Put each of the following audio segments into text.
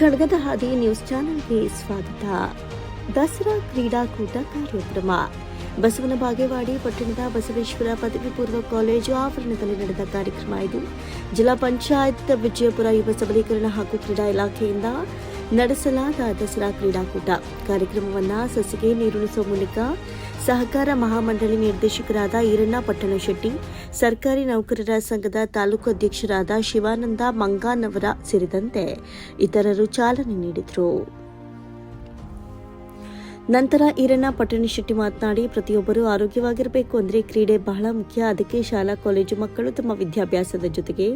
ಖಡ್ಗದ ಹಾದಿ ನ್ಯೂಸ್ ಚಾನೆಲ್ಗೆ ಸ್ವಾಗತ. ದಸರಾ ಕ್ರೀಡಾಕೂಟ ಕಾರ್ಯಕ್ರಮ. ಬಸವನ ಬಾಗೇವಾಡಿ, ಪಟ್ಟಣದ ಬಸವೇಶ್ವರ ಪದವಿ ಪೂರ್ವ ಕಾಲೇಜು ಆವರಣದಲ್ಲಿ ನಡೆದ ಕಾರ್ಯಕ್ರಮ ಇದು. ಜಿಲ್ಲಾ ಪಂಚಾಯತ್ ವಿಜಯಪುರ ಯುವ ಸಬಲೀಕರಣ ಹಾಗೂ ಕ್ರೀಡಾ ಇಲಾಖೆಯಿಂದ ನಡೆಸಲಾದ ದಸರಾ ಕ್ರೀಡಾಕೂಟ. ಕಾರ್ಯಕ್ರಮವನ್ನು ಸಸಿಗೆ ನೀರುಣಿಸುವ ಮೂಲಕ ಸಹಕಾರ ಮಹಾಮಂಡಳಿ ನಿರ್ದೇಶಕರಾದ ಈರಣ್ಣ ಪಟ್ಟಣಶೆಟ್ಟಿ ಸರ್ಕಾರಿ ನೌಕರರ ಸಂಘದ ತಾಲೂಕು ಅಧ್ಯಕ್ಷರಾದ ಶಿವಾನಂದ ಮಂಗಾನವರ ಸೇರಿದಂತೆ ಇತರರು ಚಾಲನೆ ನೀಡಿದರು. ನಂತರ ಈರಣ್ಣ ಪಟ್ಟಣಶೆಟ್ಟಿ ಮಾತನಾಡಿ, ಪ್ರತಿಯೊಬ್ಬರು ಆರೋಗ್ಯವಾಗಿರಬೇಕು ಅಂದರೆ ಕ್ರೀಡೆ ಬಹಳ ಮುಖ್ಯ. ಅದಕ್ಕೆ ಶಾಲಾ, ಕಾಲೇಜು ಮಕ್ಕಳು ತಮ್ಮ ವಿದ್ಯಾಭ್ಯಾಸದ ಜೊತೆಗೆ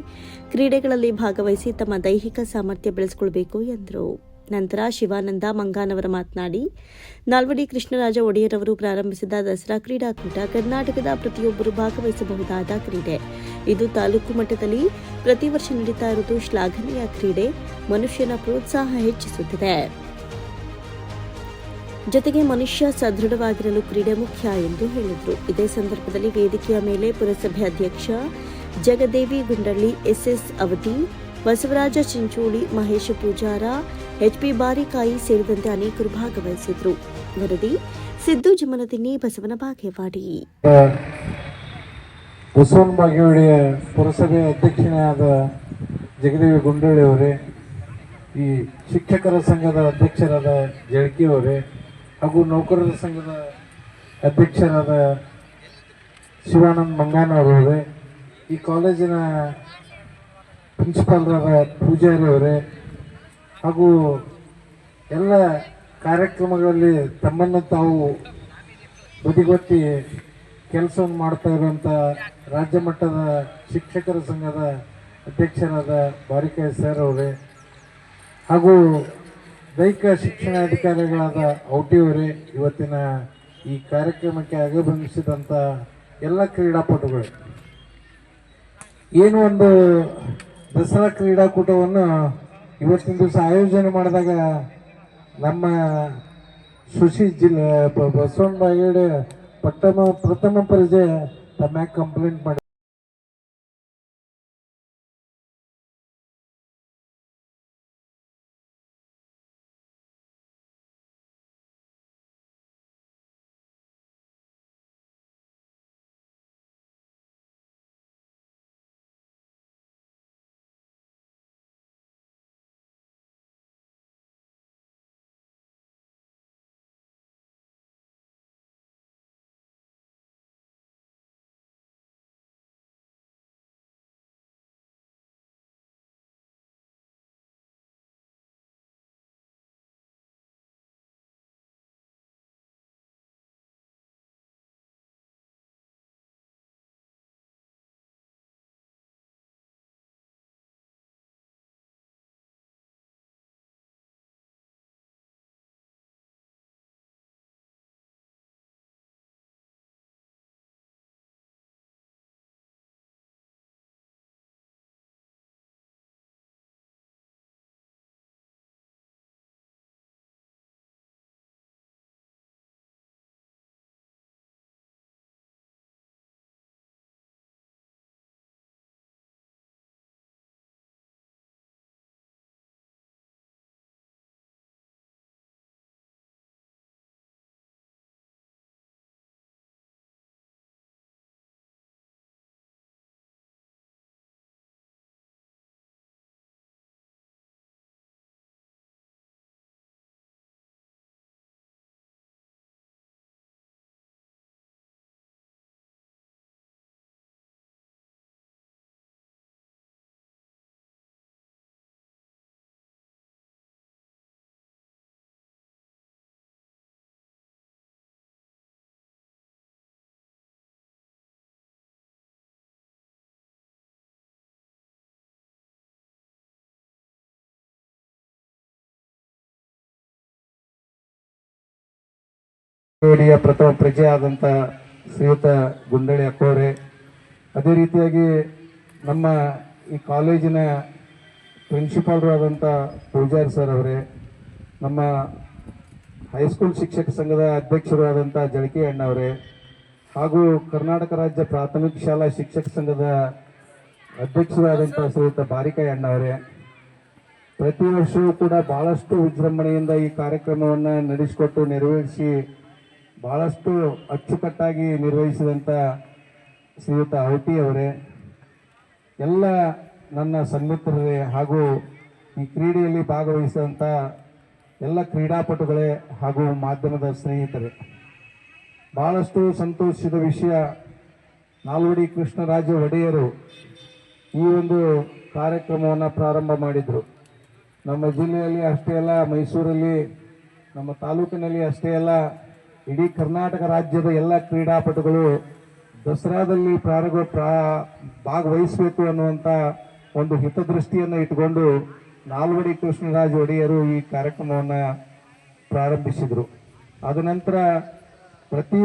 ಕ್ರೀಡೆಗಳಲ್ಲಿ ಭಾಗವಹಿಸಿ ತಮ್ಮ ದೈಹಿಕ ಸಾಮರ್ಥ್ಯ ಬೆಳೆಸಿಕೊಳ್ಬೇಕು ಎಂದರು. ನಂತರ ಶಿವಾನಂದ ಮಂಗಾನವರ ಮಾತನಾಡಿ, ನಾಲ್ವಡಿ ಕೃಷ್ಣರಾಜ ಒಡೆಯರ್ ಅವರು ಪ್ರಾರಂಭಿಸಿದ ದಸರಾ ಕ್ರೀಡಾಕೂಟ ಕರ್ನಾಟಕದ ಪ್ರತಿಯೊಬ್ಬರು ಭಾಗವಹಿಸಬಹುದಾದ ಕ್ರೀಡೆ. ಇದು ತಾಲೂಕು ಮಟ್ಟದಲ್ಲಿ ಪ್ರತಿ ವರ್ಷ ನಡೀತಾ ಇರುವುದು ಶ್ಲಾಘನೀಯ ಕ್ರೀಡೆ. ಮನುಷ್ಯನ ಪ್ರೋತ್ಸಾಹ ಹೆಚ್ಚಿಸುತ್ತಿದೆ. ಜೊತೆಗೆ ಮನುಷ್ಯ ಸದೃಢವಾಗಿರಲು ಕ್ರೀಡೆ ಮುಖ್ಯ ಎಂದು ಹೇಳಿದರು. ಇದೇ ಸಂದರ್ಭದಲ್ಲಿ ವೇದಿಕೆಯ ಮೇಲೆ ಪುರಸಭೆ ಅಧ್ಯಕ್ಷ ಜಗದೇವಿ ಗುಂಡಳ್ಳಿ, ಎಸ್ಎಸ್ ಅವಧಿ ಬಸವರಾಜ ಚಿಂಚೋಳಿ, ಮಹೇಶ ಪೂಜಾರ ಎಚ್ಪಿ ಬಾರಿಕಾಯಿ ಸೇರಿದಂತೆ ಅನೇಕರು ಭಾಗವಹಿಸಿದ್ರು ವರದಿ, ಸಿದ್ದು ಜಮನದಿನ್ನಿ ಬಸವನ ಬಾಗೇವಾಡಿ. ಬಸವನ ಬಾಗೇವಾಡಿಯ ಪುರಸಭೆ ಅಧ್ಯಕ್ಷನಾದ ಜಗದೇವಿ ಗುಂಡಳ್ಳಿ ಅವರೇ, ಈ ಶಿಕ್ಷಕರ ಸಂಘದ ಅಧ್ಯಕ್ಷರಾದ ಜಳಕಿ ಅವರೇ, ಹಾಗೂ ನೌಕರರ ಸಂಘದ ಅಧ್ಯಕ್ಷರಾದ ಶಿವಾನಂದ್ ಅವರೇ, ಈ ಕಾಲೇಜಿನ ಪ್ರಿನ್ಸಿಪಾಲರಾದ ಪೂಜಾರಿ ಅವರೇ ಹಾಗೂ ಎಲ್ಲ ಕಾರ್ಯಕ್ರಮಗಳಲ್ಲಿ ತಮ್ಮನ್ನು ತಾವು ಬದಿಗೊತ್ತಿ ಕೆಲಸವನ್ನು ಮಾಡ್ತಾ ಇರುವಂಥ ರಾಜ್ಯ ಮಟ್ಟದ ಶಿಕ್ಷಕರ ಸಂಘದ ಅಧ್ಯಕ್ಷರಾದ ಬಾರಿಕಾಯಿ ಸರ್ ಅವರೇ ಹಾಗೂ ದೈಹಿಕ ಶಿಕ್ಷಣಾಧಿಕಾರಿಗಳಾದ ಔಟಿ ಅವರೇ, ಇವತ್ತಿನ ಈ ಕಾರ್ಯಕ್ರಮಕ್ಕೆ ಆಗಮಿಸಿದಂಥ ಎಲ್ಲ ಕ್ರೀಡಾಪಟುಗಳು. ಏನು ಒಂದು ದಸರಾ ಕ್ರೀಡಾಕೂಟವನ್ನು ಇವತ್ತಿನ ದಿವಸ ಆಯೋಜನೆ ಮಾಡಿದಾಗ ನಮ್ಮ ಸುಶಿ ಜಿಲ್ಲೆ ಬಸವಣ್ಣ ಬಾಗೇವಾಡಿ ಪ್ರಥಮ ಪ್ರಥಮ ಪರಿಚಯ ತಮ್ಮ ಕಂಪ್ಲೇಂಟ್ ಮಾಡಿ ಜೋಡಿಯ ಪ್ರಥಮ ಪ್ರಜೆ ಆದಂಥ ಶ್ರೀಯುತ ಗುಂಡಳಿ ಅಕ್ಕೋರೆ, ಅದೇ ರೀತಿಯಾಗಿ ನಮ್ಮ ಈ ಕಾಲೇಜಿನ ಪ್ರಿನ್ಸಿಪಾಲ್ರು ಆದಂಥ ಪೂಜಾರಿ ಸರ್ ಅವರೇ, ನಮ್ಮ ಹೈಸ್ಕೂಲ್ ಶಿಕ್ಷಕ ಸಂಘದ ಅಧ್ಯಕ್ಷರು ಆದಂಥ ಜಳಕಿ ಅಣ್ಣವರೇ ಹಾಗೂ ಕರ್ನಾಟಕ ರಾಜ್ಯ ಪ್ರಾಥಮಿಕ ಶಾಲಾ ಶಿಕ್ಷಕ ಸಂಘದ ಅಧ್ಯಕ್ಷರಾದಂಥ ಶ್ರೀಯುತ ಬಾರಿಕಾಯಿ ಅಣ್ಣವರೇ ಪ್ರತಿ ವರ್ಷವೂ ಕೂಡ ಬಹಳಷ್ಟು ವಿಜೃಂಭಣೆಯಿಂದ ಈ ಕಾರ್ಯಕ್ರಮವನ್ನು ನಡೆಸಿಕೊಟ್ಟು ನೆರವೇರಿಸಿ ಬಹಳಷ್ಟು ಅಚ್ಚುಕಟ್ಟಾಗಿ ನಿರ್ವಹಿಸಿದಂಥ ಶ್ರೀಯುತ ಔಟಿ ಅವರೇ, ಎಲ್ಲ ನನ್ನ ಸನ್ಮಿತ್ರರೇ ಹಾಗೂ ಈ ಕ್ರೀಡೆಯಲ್ಲಿ ಭಾಗವಹಿಸಿದಂಥ ಎಲ್ಲ ಕ್ರೀಡಾಪಟುಗಳೇ ಹಾಗೂ ಮಾಧ್ಯಮದ ಸ್ನೇಹಿತರೆ ಭಾಳಷ್ಟು ಸಂತೋಷದ ವಿಷಯ ನಾಲ್ವಡಿ ಕೃಷ್ಣರಾಜ ಒಡೆಯರು ಈ ಒಂದು ಕಾರ್ಯಕ್ರಮವನ್ನು ಪ್ರಾರಂಭ ಮಾಡಿದರು. ನಮ್ಮ ಜಿಲ್ಲೆಯಲ್ಲಿ ಅಷ್ಟೇ ಅಲ್ಲ, ಮೈಸೂರಲ್ಲಿ, ನಮ್ಮ ತಾಲೂಕಿನಲ್ಲಿ ಅಷ್ಟೇ ಅಲ್ಲ ಇಡೀ ಕರ್ನಾಟಕ ರಾಜ್ಯದ ಎಲ್ಲ ಕ್ರೀಡಾಪಟುಗಳು ದಸರಾದಲ್ಲಿ ಪ್ರಾರಂಭ ಪ್ರಾ, ಭಾಗವಹಿಸಬೇಕು ಅನ್ನುವಂಥ ಒಂದು ಹಿತದೃಷ್ಟಿಯನ್ನು ಇಟ್ಟುಕೊಂಡು ನಾಲ್ವಡಿ ಕೃಷ್ಣರಾಜ ಒಡೆಯರು ಈ ಕಾರ್ಯಕ್ರಮವನ್ನು ಪ್ರಾರಂಭಿಸಿದರು. ಅದ ನಂತರ ಪ್ರತಿ